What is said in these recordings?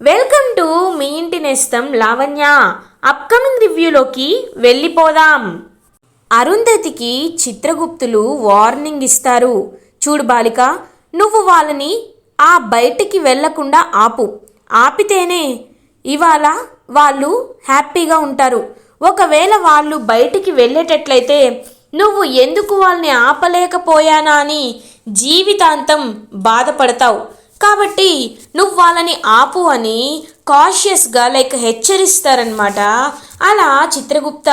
Welcome to me ఇంటి నేస్తం Lavanya. Upcoming రివ్యూలోకి వెళ్ళిపోదాం. అరుంధతికి చిత్రగుప్తులు వార్నింగ్ ఇస్తారు. చూడు బాలిక నువ్వు వాళ్ళని ఆ బయటికి వెళ్ళకుండా ఆపు. ఆపితేనే ఇవాళ వాళ్ళు హ్యాపీగా ఉంటారు. ఒకవేళ వాళ్ళు బయటికి వెళ్ళేటట్లయితే నువ్వు ఎందుకు వాళ్ళని ఆపలేకపోయానా అని జీవితాంతం బాధపడతావు. కాబట్టి నువ్వు వాళ్ళని ఆపు అని కాషియస్గా లైక్ హెచ్చరిస్తారనమాట అలా చిత్రగుప్త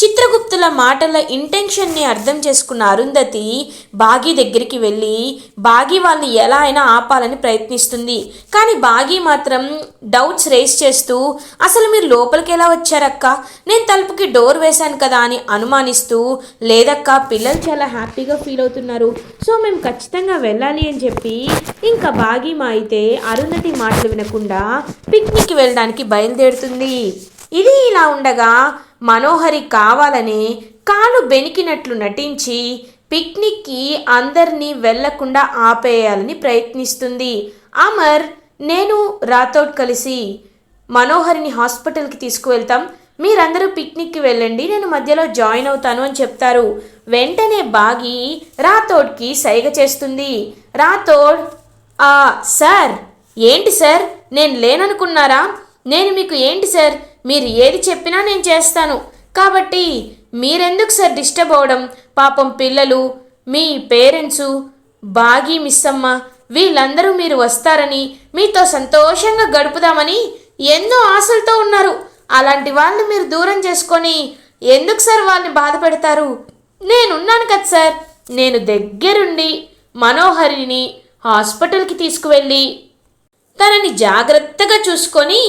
చిత్రగుప్తుల మాటల ఇంటెన్షన్ని అర్థం చేసుకున్న అరుంధతి బాగి దగ్గరికి వెళ్ళి బాగి వాళ్ళని ఎలా అయినా ఆపాలని ప్రయత్నిస్తుంది. కానీ బాగి మాత్రం డౌట్స్ రేస్ చేస్తూ అసలు మీరు లోపలికి ఎలా వచ్చారక్క? నేను తలుపుకి డోర్ వేశాను కదా అని అనుమానిస్తూ లేదక్క పిల్లలు చాలా హ్యాపీగా ఫీల్ అవుతున్నారు. సో మేము ఖచ్చితంగా వెళ్ళాలి అని చెప్పి ఇంకా బాగి మా అయితే అరుంధతి మాటలు వినకుండా పిక్నిక్ వెళ్ళడానికి బయలుదేరుతుంది. ఇది ఇలా ఉండగా మనోహరి కావాలని కాలు బెనికినట్లు నటించి పిక్నిక్కి అందరినీ వెళ్ళకుండా ఆపేయాలని ప్రయత్నిస్తుంది. అమర్ నేను రాథోడ్ కలిసి మనోహరిని హాస్పిటల్కి తీసుకువెళ్తాం. మీరందరూ పిక్నిక్కి వెళ్ళండి నేను మధ్యలో జాయిన్ అవుతాను అని చెప్తారు. వెంటనే బాగి రాథోడ్కి సైగ చేస్తుంది. రాథోడ్ సార్ ఏంటి సార్? నేను లేననుకున్నారా? నేను మీకు ఏంటి సార్? మీరు ఏది చెప్పినా నేను చేస్తాను. కాబట్టి మీరెందుకు సార్ డిస్టర్బ్ అవడం పాపం పిల్లలు మీ పేరెంట్సు బాగి మిస్సమ్మ వీళ్ళందరూ మీరు వస్తారని మీతో సంతోషంగా గడుపుదామని ఎన్నో ఆశలతో ఉన్నారు. అలాంటి వాళ్ళని మీరు దూరం చేసుకొని ఎందుకు సార్ వాళ్ళని బాధ పెడతారు? నేనున్నాను కదా సార్. నేను దగ్గరుండి మనోహరిని హాస్పిటల్కి తీసుకువెళ్ళి తనని జాగ్రత్తగా చూసుకొని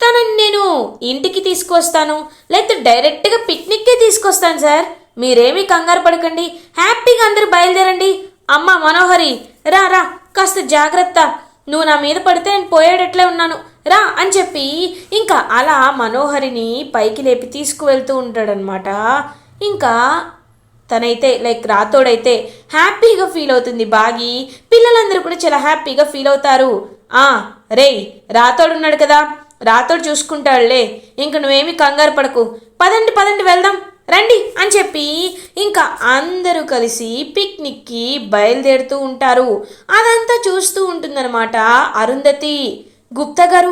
తనని నేను ఇంటికి తీసుకొస్తాను లేకపోతే డైరెక్ట్గా పిక్నిక్కే తీసుకొస్తాను సార్. మీరేమీ కంగారు పడకండి. హ్యాపీగా అందరూ బయలుదేరండి. అమ్మ మనోహరి రా రా కాస్త జాగ్రత్త. నువ్వు నా మీద పడితే నేను పోయేటట్లే ఉన్నాను. రా అని చెప్పి ఇంకా అలా మనోహరిని పైకి లేపి తీసుకువెళ్తూ ఉంటాడనమాట ఇంకా తనైతే లైక్ రాతోడైతే హ్యాపీగా ఫీల్ అవుతుంది బాగి. పిల్లలందరూ కూడా చాలా హ్యాపీగా ఫీల్ అవుతారు. రే రేయ్ కదా. రాతోడు చూసుకుంటాడులే. ఇంక నువ్వేమి కంగారు పడకు. పదండి పదండి వెళ్దాం. రండి అని చెప్పి ఇంకా అందరూ కలిసి పిక్నిక్కి బయలుదేరుతూ ఉంటారు. అదంతా చూస్తూ ఉంటుందన్నమాట అరుంధతి. గుప్తా గారు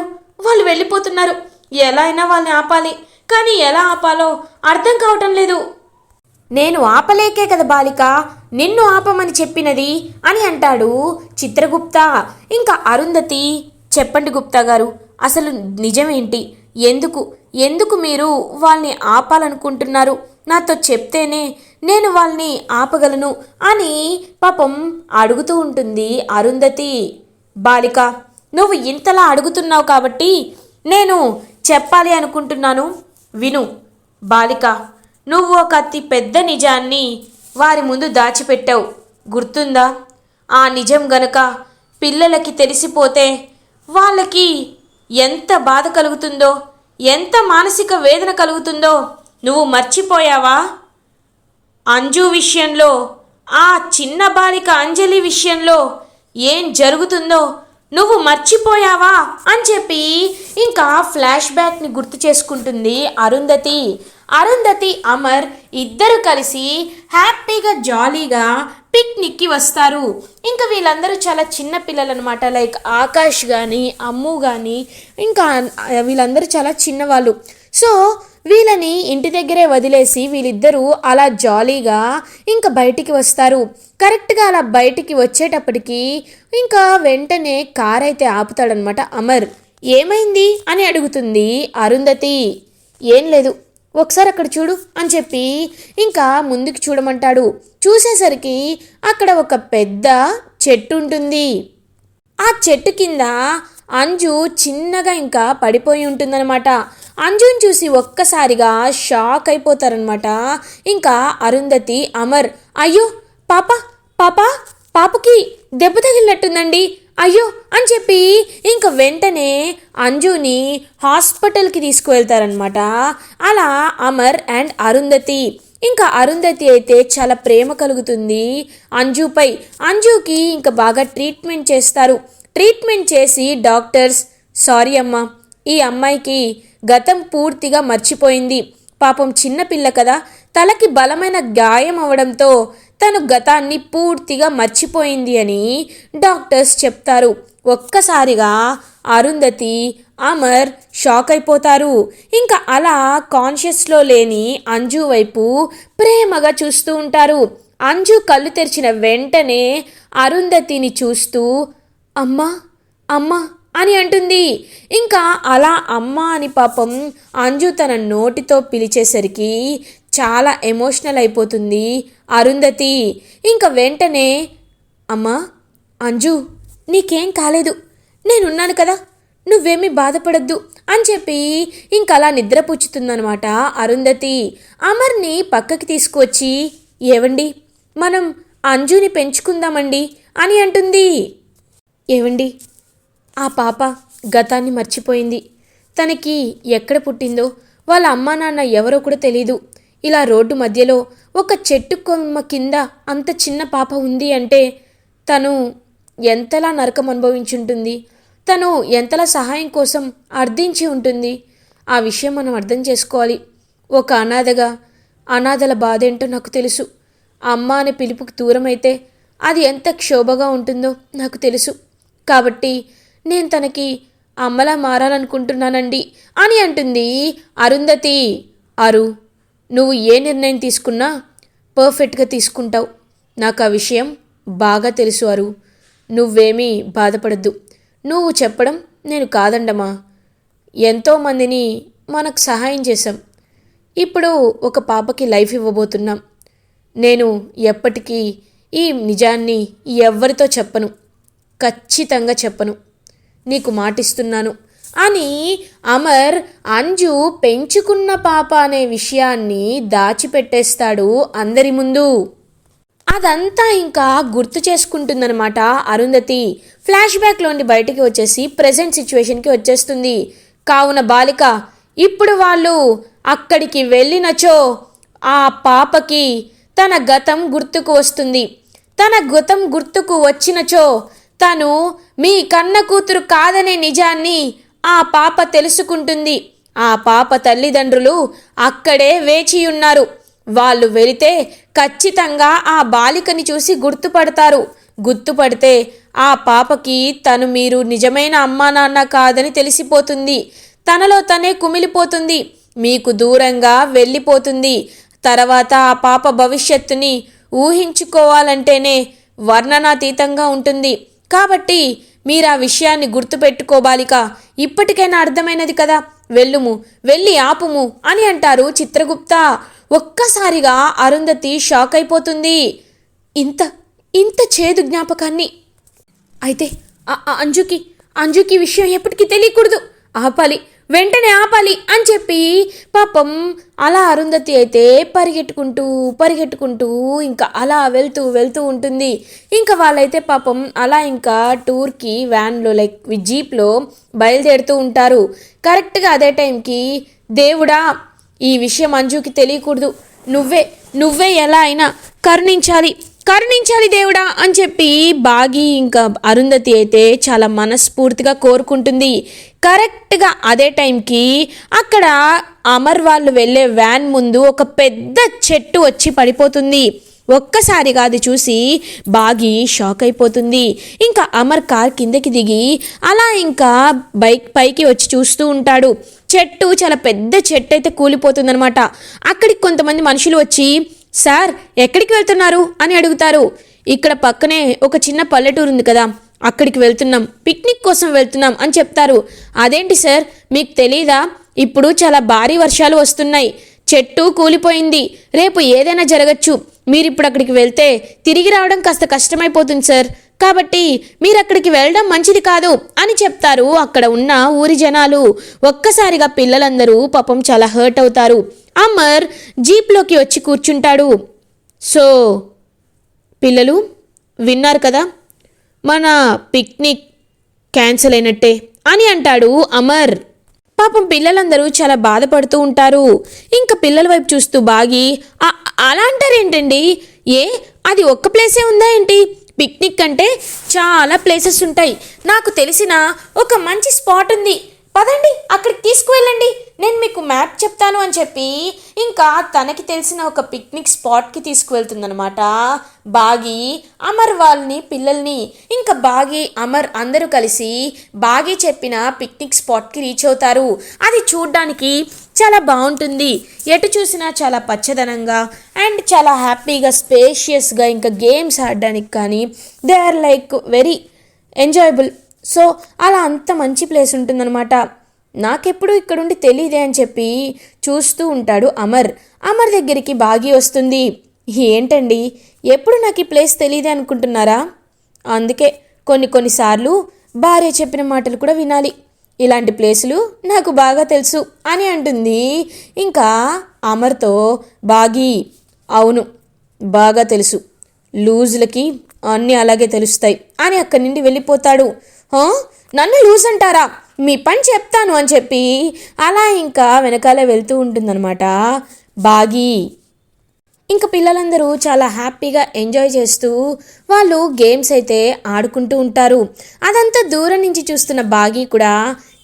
వాళ్ళు వెళ్ళిపోతున్నారు. ఎలా అయినా వాళ్ళని ఆపాలి. కానీ ఎలా ఆపాలో అర్థం కావటం లేదు. నేను ఆపలేకే కదా బాలిక. నిన్ను ఆపమని చెప్పినది అని అంటాడు చిత్రగుప్త. ఇంకా అరుంధతి చెప్పండి గుప్తా గారు అసలు నిజమేంటి? ఎందుకు? ఎందుకు మీరు వాళ్ళని ఆపాలనుకుంటున్నారు? నాతో చెప్తేనే నేను వాళ్ళని ఆపగలను అని పాపం అడుగుతూ ఉంటుంది అరుంధతి. బాలిక నువ్వు ఇంతలా అడుగుతున్నావు కాబట్టి నేను చెప్పాలి అనుకుంటున్నాను. విను. బాలిక నువ్వు ఒక అతి పెద్ద నిజాన్ని వారి ముందు దాచిపెట్టావు. గుర్తుందా? ఆ నిజం గనక పిల్లలకి తెలిసిపోతే వాళ్ళకి ఎంత బాధ కలుగుతుందో ఎంత మానసిక వేదన కలుగుతుందో నువ్వు మర్చిపోయావా? అంజు విషయంలో ఆ చిన్న బాలిక అంజలి విషయంలో ఏం జరుగుతుందో నువ్వు మర్చిపోయావా అని చెప్పి ఇంకా ఫ్లాష్ బ్యాక్ని గుర్తు చేసుకుంటుంది అరుంధతి. అరుంధతి అమర్ ఇద్దరు కలిసి హ్యాపీగా జాలీగా పిక్నిక్కి వస్తారు. ఇంకా వీళ్ళందరూ చాలా చిన్న పిల్లలు అనమాట లైక్ ఆకాష్ కానీ అమ్ము కానీ ఇంకా వీళ్ళందరూ చాలా చిన్నవాళ్ళు. సో వీళ్ళని ఇంటి దగ్గరే వదిలేసి వీళ్ళిద్దరూ అలా జాలీగా ఇంకా బయటికి వస్తారు. కరెక్ట్గా అలా బయటికి వచ్చేటప్పటికి ఇంకా వెంటనే కార్ అయితే ఆపుతాడనమాట అమర్. ఏమైంది? అని అడుగుతుంది అరుంధతి. ఏం లేదు. ఒకసారి అక్కడ చూడు అని చెప్పి ఇంకా ముందుకు చూడమంటాడు. చూసేసరికి అక్కడ ఒక పెద్ద చెట్టు ఉంటుంది. ఆ చెట్టు కింద అంజు చిన్నగా ఇంకా పడిపోయి ఉంటుందన్నమాట. అంజుని చూసి ఒక్కసారిగా షాక్ అయిపోతారనమాట ఇంకా అరుంధతి అమర్ అయ్యో పాప పాప పాపకి దెబ్బ తగిలినట్టుందండి. అయ్యో అని చెప్పి ఇంక వెంటనే అంజుని హాస్పిటల్కి తీసుకువెళ్తారనమాట అలా అమర్ అండ్ అరుంధతి. ఇంకా అరుంధతి అయితే చాలా ప్రేమ కలుగుతుంది అంజుపై. అంజుకి ఇంకా బాగా ట్రీట్మెంట్ చేస్తారు. ట్రీట్మెంట్ చేసి డాక్టర్స్ సారీ అమ్మ ఈ అమ్మాయికి గతం పూర్తిగా మర్చిపోయింది. పాపం చిన్నపిల్ల కదా. తలకి బలమైన గాయం అవడంతో తను గతాన్ని పూర్తిగా మర్చిపోయింది అని డాక్టర్స్ చెప్తారు. ఒక్కసారిగా అరుంధతి అమర్ షాక్ అయిపోతారు. ఇంకా అలా కాన్షియస్లో లేని అంజు వైపు ప్రేమగా చూస్తూ ఉంటారు. అంజు కళ్ళు తెరిచిన వెంటనే అరుంధతిని చూస్తూ అమ్మా అమ్మా అని అంటుంది. ఇంకా అలా అమ్మ అని పాపం అంజు తన నోటితో పిలిచేసరికి చాలా ఎమోషనల్ అయిపోతుంది. అరుంధతి ఇంకా వెంటనే అమ్మా అంజు నీకేం కాలేదు. నేనున్నాను కదా. నువ్వేమీ బాధపడద్దు అని చెప్పి ఇంకలా నిద్రపుచ్చుతుందనమాట అరుంధతి. అమర్ని పక్కకి తీసుకువచ్చి ఏవండి మనం అంజుని పెంచుకుందామండి అని అంటుంది. ఏవండి ఆ పాప గతాన్ని మర్చిపోయింది. తనకి ఎక్కడ పుట్టిందో వాళ్ళ అమ్మా నాన్న ఎవరో కూడా తెలీదు. ఇలా రోడ్డు మధ్యలో ఒక చెట్టు కొమ్మ కింద అంత చిన్న పాప ఉంది అంటే తను ఎంతలా నరకం అనుభవించుంటుంది? తను ఎంతలా సహాయం కోసం అర్థించి ఉంటుంది? ఆ విషయం మనం అర్థం చేసుకోవాలి. ఒక అనాథగా అనాథల బాధ ఏంటో నాకు తెలుసు. అమ్మ అనే పిలుపుకి దూరమైతే అది ఎంత క్షోభగా ఉంటుందో నాకు తెలుసు. కాబట్టి నేను తనకి అమ్మలా మారాలనుకుంటున్నానండి అని అంటుంది అరుంధతి. అరు నువ్వు ఏ నిర్ణయం తీసుకున్నా పర్ఫెక్ట్గా తీసుకుంటావు. నాకు ఆ విషయం బాగా తెలుసు అరు. నువ్వేమీ బాధపడద్దు. నువ్వు చెప్పడం నేను కాదండమా ఎంతోమందిని మనకు సహాయం చేశాం. ఇప్పుడు ఒక పాపకి లైఫ్ ఇవ్వబోతున్నాం. నేను ఎప్పటికీ ఈ నిజాన్ని ఎవ్వరితో చెప్పను. ఖచ్చితంగా చెప్పను. నీకు మాటిస్తున్నాను. అని అమర్ అంజు పెంచుకున్న పాప అనే విషయాన్ని దాచిపెట్టేస్తాడు అందరి ముందు. అదంతా ఇంకా గుర్తు చేసుకుంటుందనమాట అరుంధతి. ఫ్లాష్ బ్యాక్లోండి బయటికి వచ్చేసి ప్రజెంట్ సిచ్యువేషన్కి వచ్చేస్తుంది. కావున బాలిక ఇప్పుడు వాళ్ళు అక్కడికి వెళ్ళినచో ఆ పాపకి తన గతం గుర్తుకు వస్తుంది. తన గతం గుర్తుకు వచ్చినచో తను మీ కన్న కూతురు కాదనే నిజాన్ని ఆ పాప తెలుసుకుంటుంది. ఆ పాప తల్లిదండ్రులు అక్కడే వేచియున్నారు. వాళ్ళు వెళితే ఖచ్చితంగా ఆ బాలికని చూసి గుర్తుపడతారు. గుర్తుపడితే ఆ పాపకి తను మీరు నిజమైన అమ్మా నాన్న కాదని తెలిసిపోతుంది. తనలో తనే కుమిలిపోతుంది. మీకు దూరంగా వెళ్ళిపోతుంది. తర్వాత ఆ పాప భవిష్యత్తుని ఊహించుకోవాలంటేనే వర్ణనాతీతంగా ఉంటుంది. కాబట్టి మీరు ఆ విషయాన్ని గుర్తుపెట్టుకోబాలిక. ఇప్పటికైనా అర్థమైనది కదా. వెళ్ళుము వెళ్ళి ఆపుము అని అంటారు చిత్రగుప్త. ఒక్కసారిగా అరుంధతి షాక్ అయిపోతుంది ఇంత ఇంత చేదు జ్ఞాపకాన్ని. అయితే అంజుకి అంజుకి విషయం ఎప్పటికీ తెలియకూడదు. ఆపాలి. వెంటనే ఆపాలి అని చెప్పి పాపం అలా అరుంధతి అయితే పరిగెట్టుకుంటూ పరిగెట్టుకుంటూ ఇంకా అలా వెళ్తూ వెళ్తూ ఉంటుంది. ఇంకా వాళ్ళైతే పాపం అలా ఇంకా టూర్కి వ్యాన్లో లైక్ జీప్లో బయలుదేరుతూ ఉంటారు. కరెక్ట్గా అదే టైంకి దేవుడా ఈ విషయం అంజుకి తెలియకూడదు. నువ్వే నువ్వే ఎలా అయినా కరుణించాలి. కరుణించాలి దేవుడా అని చెప్పి బాగి ఇంకా అరుంధతి అయితే చాలా మనస్ఫూర్తిగా కోరుకుంటుంది. కరెక్ట్గా అదే టైంకి అక్కడ అమర్ వాళ్ళు వెళ్ళే వ్యాన్ ముందు ఒక పెద్ద చెట్టు వచ్చి పడిపోతుంది. ఒక్కసారిగా అది చూసి బాగి షాక్ అయిపోతుంది. ఇంకా అమర్ కార్ కిందకి దిగి అలా ఇంకా బైక్ పైకి వచ్చి చూస్తూ ఉంటాడు. చెట్టు చాలా పెద్ద చెట్టు అయితే కూలిపోతుందనమాట అక్కడికి కొంతమంది మనుషులు వచ్చి సార్ ఎక్కడికి వెళ్తున్నారు? అని అడుగుతారు. ఇక్కడ పక్కనే ఒక చిన్న పల్లెటూరు ఉంది కదా అక్కడికి వెళ్తున్నాం పిక్నిక్ కోసం వెళ్తున్నాం అని చెప్తారు. అదేంటి సార్ మీకు తెలీదా? ఇప్పుడు చాలా భారీ వర్షాలు వస్తున్నాయి చెట్టు కూలిపోయింది రేపు ఏదైనా జరగచ్చు. మీరు ఇప్పుడు అక్కడికి వెళ్తే తిరిగి రావడం కాస్త కష్టమైపోతుంది సార్. కాబట్టి మీరు అక్కడికి వెళ్ళడం మంచిది కాదు అని చెప్తారు. అక్కడ ఉన్న ఊరి జనాలు ఒక్కసారిగా పిల్లలందరూ పాపం చాలా హర్ట్ అవుతారు. అమర్ జీప్లోకి వచ్చి కూర్చుంటాడు. సో పిల్లలు విన్నారు కదా? మన పిక్నిక్ క్యాన్సిల్ అయినట్టే అని అంటాడు అమర్. పాపం పిల్లలందరూ చాలా బాధపడుతూ ఉంటారు. ఇంకా పిల్లల వైపు చూస్తూ బాగి అలా అంటారేంటండి ఏ అది ఒక్క ప్లేసే ఉందా ఏంటి? పిక్నిక్ అంటే చాలా ప్లేసెస్ ఉంటాయి. నాకు తెలిసిన ఒక మంచి స్పాట్ ఉంది. పదండి అక్కడికి తీసుకువెళ్ళండి. నేను మీకు మ్యాప్ చెప్తాను అని చెప్పి ఇంకా తనకి తెలిసిన ఒక పిక్నిక్ స్పాట్కి తీసుకువెళ్తుందనమాట బాగి అమర్ వాళ్ళని పిల్లల్ని ఇంకా బాగి అమర్ అందరూ కలిసి బాగి చెప్పిన పిక్నిక్ స్పాట్కి రీచ్ అవుతారు. అది చూడ్డానికి చాలా బాగుంటుంది. ఎటు చూసినా చాలా పచ్చదనంగా అండ్ చాలా హ్యాపీగా స్పేషియస్గా ఇంకా గేమ్స్ ఆడడానికి కానీ they are like very enjoyable so అలా అంత మంచి ప్లేస్ ఉంటుందన్నమాట. నాకెప్పుడు ఇక్కడుండి తెలియదే అని చెప్పి చూస్తూ ఉంటాడు అమర్. అమర్ దగ్గరికి బాగి వస్తుంది. ఏంటండి? ఎప్పుడు నాకు ఈ ప్లేస్ తెలియదే అనుకుంటున్నారా? అందుకే కొన్ని కొన్నిసార్లు భార్య చెప్పిన మాటలు కూడా వినాలి. ఇలాంటి ప్లేసులు నాకు బాగా తెలుసు అని అంటుంది. ఇంకా అమర్తో బాగి అవును బాగా తెలుసు. లూజులకి అన్నీ అలాగే తెలుస్తాయి అని అక్కడి నుండి వెళ్ళిపోతాడు. నన్ను లూజ్ అంటారా? మీ పని చెప్తాను అని చెప్పి అలా ఇంకా వెనకాలే వెళ్తూ ఉంటుందన్నమాట. బాగి. ఇంకా పిల్లలందరూ చాలా హ్యాపీగా ఎంజాయ్ చేస్తూ వాళ్ళు గేమ్స్ అయితే ఆడుకుంటూ ఉంటారు. అదంతా దూరం నుంచి చూస్తున్న బాగి కూడా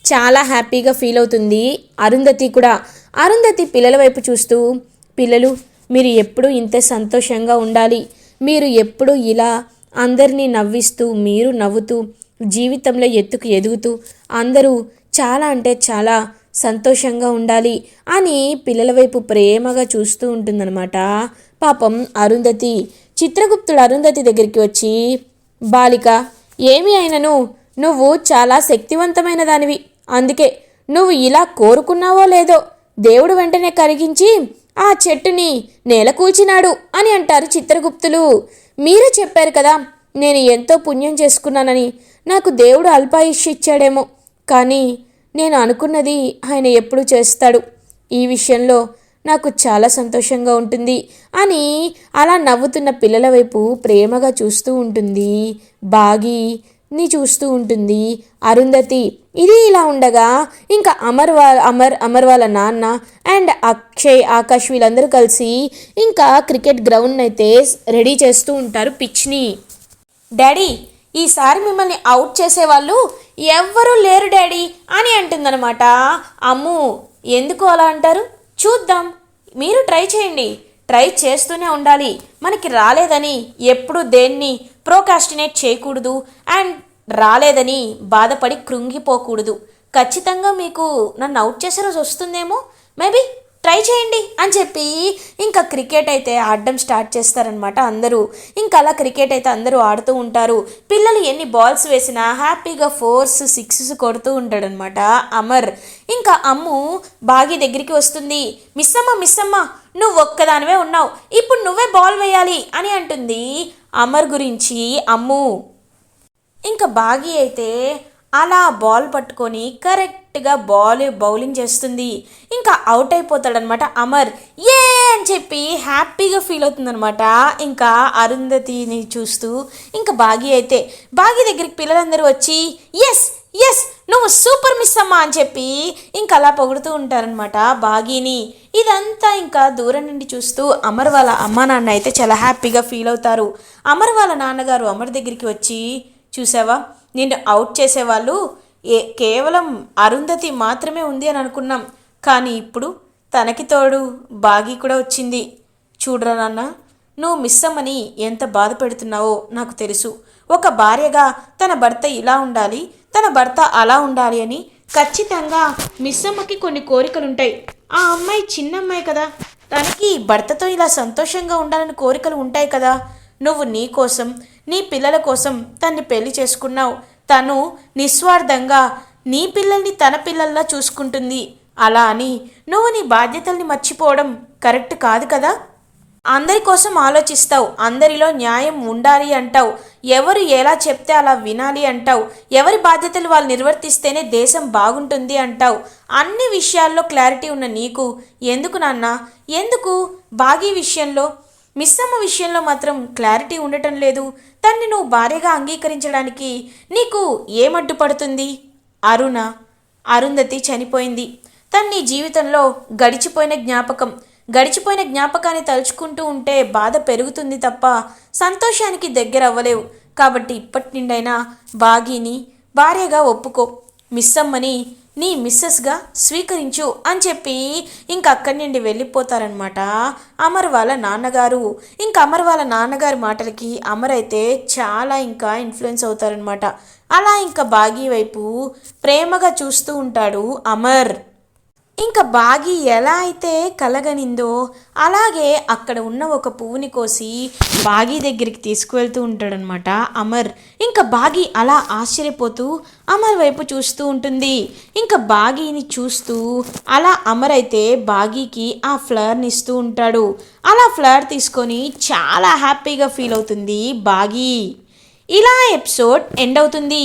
చాలా హ్యాపీగా ఫీల్ అవుతుంది. అరుంధతి కూడా. అరుంధతి పిల్లల వైపు చూస్తూ పిల్లలు మీరు ఎప్పుడూ ఇంతే సంతోషంగా ఉండాలి. మీరు ఎప్పుడూ ఇలా అందరినీ నవ్విస్తూ మీరు నవ్వుతూ జీవితంలో ఎత్తుకు ఎదుగుతూ అందరూ చాలా అంటే చాలా సంతోషంగా ఉండాలి అని పిల్లల వైపు ప్రేమగా చూస్తూ ఉంటుందన్నమాట. పాపం అరుంధతి చిత్రగుప్తుడు అరుంధతి దగ్గరికి వచ్చి బాలిక ఏమి అయినను? నువ్వు చాలా శక్తివంతమైన దానివి. అందుకే నువ్వు ఇలా కోరుకున్నావో లేదో దేవుడు వెంటనే కరిగించి ఆ చెట్టుని నేలకూల్చినాడు అని అంటారు చిత్రగుప్తులు. మీరే చెప్పారు కదా నేను ఎంతో పుణ్యం చేసుకున్నానని. నాకు దేవుడు అల్పాయుష్ ఇచ్చాడేమో. కానీ నేను అనుకున్నది ఆయన ఎప్పుడు చేస్తాడు. ఈ విషయంలో నాకు చాలా సంతోషంగా ఉంటుంది. అని అలా నవ్వుతున్న పిల్లల వైపు ప్రేమగా చూస్తూ ఉంటుంది. బాగి ని చూస్తూ ఉంటుంది. అరుంధతి ఇది ఇలా ఉండగా ఇంకా అమర్ వా అమర్ అమర్ వాళ్ళ నాన్న అండ్ అక్షయ్ ఆకాష్ వీళ్ళందరూ కలిసి ఇంకా క్రికెట్ గ్రౌండ్ అయితే రెడీ చేస్తూ ఉంటారు పిచ్ని. డాడీ ఈసారి మిమ్మల్ని అవుట్ చేసేవాళ్ళు ఎవ్వరూ లేరు డాడీ అని అంటుందన్నమాట. అమ్ము ఎందుకు అలా అంటారు? చూద్దాం. మీరు ట్రై చేయండి. ట్రై చేస్తూనే ఉండాలి. మనకి రాలేదని ఎప్పుడు దేన్ని ప్రోకాస్టినేట్ చేయకూడదు అండ్ రాలేదని బాధపడి కృంగిపోకూడదు. ఖచ్చితంగా మీకు నన్ను అవుట్ చేసే రోజు వస్తుందేమో? మేబీ ట్రై చేయండి అని చెప్పి ఇంకా క్రికెట్ అయితే ఆడడం స్టార్ట్ చేస్తారనమాట అందరూ. ఇంకా అలా క్రికెట్ అయితే అందరూ ఆడుతూ ఉంటారు. పిల్లలు ఎన్ని బాల్స్ వేసినా హ్యాపీగా ఫోర్స్ సిక్స్ కొడుతూ ఉంటాడనమాట అమర్. ఇంకా అమ్ము బాగి దగ్గరికి వస్తుంది. మిస్సమ్మ మిస్సమ్మ నువ్వు ఒక్కదానివే ఉన్నావు. ఇప్పుడు నువ్వే బాల్ వేయాలి అని అంటుంది అమర్ గురించి అమ్ము. ఇంకా బాగి అయితే అలా బాల్ పట్టుకొని కరెక్ట్ కరెక్ట్గా బాల్ బౌలింగ్ చేస్తుంది. ఇంకా అవుట్ అయిపోతాడనమాట అమర్. ఏ అని చెప్పి హ్యాపీగా ఫీల్ అవుతుందనమాట. ఇంకా అరుంధతిని చూస్తూ ఇంకా బాగి అయితే బాగి దగ్గరికి పిల్లలందరూ వచ్చి ఎస్ ఎస్ నువ్వు సూపర్ మిస్ అమ్మా అని చెప్పి ఇంకా అలా పొగుడుతూ ఉంటారనమాట బాగీని. ఇదంతా ఇంకా దూరం నుండి చూస్తూ అమర్ వాళ్ళ అమ్మ నాన్న అయితే చాలా హ్యాపీగా ఫీల్ అవుతారు. అమర్ వాళ్ళ నాన్నగారు అమర్ దగ్గరికి వచ్చి చూసావా? నిన్ను అవుట్ చేసేవాళ్ళు ఏ కేవలం అరుంధతి మాత్రమే ఉంది అని అనుకున్నాం. కానీ ఇప్పుడు తనకి తోడు బాగి కూడా వచ్చింది. చూడరా నాన్న నువ్వు మిస్ అమ్మని ఎంత బాధ పెడుతున్నావో నాకు తెలుసు. ఒక భార్యగా తన భర్త ఇలా ఉండాలి తన భర్త అలా ఉండాలి అని ఖచ్చితంగా మిస్ అమ్మకి కొన్ని కోరికలుంటాయి. ఆ అమ్మాయి చిన్న అమ్మాయి కదా. తనకి భర్తతో ఇలా సంతోషంగా ఉండాలని కోరికలు ఉంటాయి కదా. నువ్వు నీ కోసం నీ పిల్లల కోసం తన్ని పెళ్ళి చేసుకున్నావు. తను నిస్వార్థంగా నీ పిల్లల్ని తన పిల్లల్లా చూసుకుంటుంది. అలా అని నువ్వు నీ బాధ్యతల్ని మర్చిపోవడం కరెక్ట్ కాదు కదా? అందరి కోసం ఆలోచిస్తావు. అందరిలో న్యాయం ఉండాలి అంటావు. ఎవరు ఎలా చెప్తే అలా వినాలి అంటావు. ఎవరి బాధ్యతలు వాళ్ళు నిర్వర్తిస్తేనే దేశం బాగుంటుంది అంటావు. అన్ని విషయాల్లో క్లారిటీ ఉన్న నీకు ఎందుకు నాన్న? ఎందుకు? బాగీ విషయంలో మిస్సమ్మ విషయంలో మాత్రం క్లారిటీ ఉండటం లేదు. తన్ని నువ్వు భార్యగా అంగీకరించడానికి నీకు ఏమడ్డుపడుతుంది అరుణ. అరుంధతి చనిపోయింది. తన్ని జీవితంలో గడిచిపోయిన జ్ఞాపకం. గడిచిపోయిన జ్ఞాపకాన్ని తలుచుకుంటూ ఉంటే బాధ పెరుగుతుంది తప్ప సంతోషానికి దగ్గర అవ్వలేవు కాబట్టి ఇప్పటి నుండైనా బాగీని భార్యగా ఒప్పుకో. మిస్సమ్మని నీ మిస్సెస్గా స్వీకరించు అని చెప్పి ఇంక అక్కడి నుండి వెళ్ళిపోతారనమాట అమర్ వాళ్ళ నాన్నగారు. ఇంక అమర్ వాళ్ళ నాన్నగారి మాటలకి అమర్ అయితే చాలా ఇంకా ఇన్ఫ్లుయెన్స్ అవుతారనమాట అలా ఇంకా బాగీ వైపు ప్రేమగా చూస్తూ ఉంటాడు అమర్. ఇంకా బాగి ఎలా అయితే కలగనిందో అలాగే అక్కడ ఉన్న ఒక పువ్వుని కోసి బాగి దగ్గరికి తీసుకువెళ్తూ ఉంటాడనమాట అమర్. ఇంకా బాగి అలా ఆశ్చర్యపోతూ అమర్ వైపు చూస్తూ ఉంటుంది. ఇంకా బాగీని చూస్తూ అలా అమర్ అయితే బాగీకి ఆ ఫ్లవర్ని ఇస్తూ ఉంటాడు. అలా ఫ్లవర్ తీసుకొని చాలా హ్యాపీగా ఫీల్ అవుతుంది బాగీ. ఇలా ఎపిసోడ్ ఎండ్ అవుతుంది.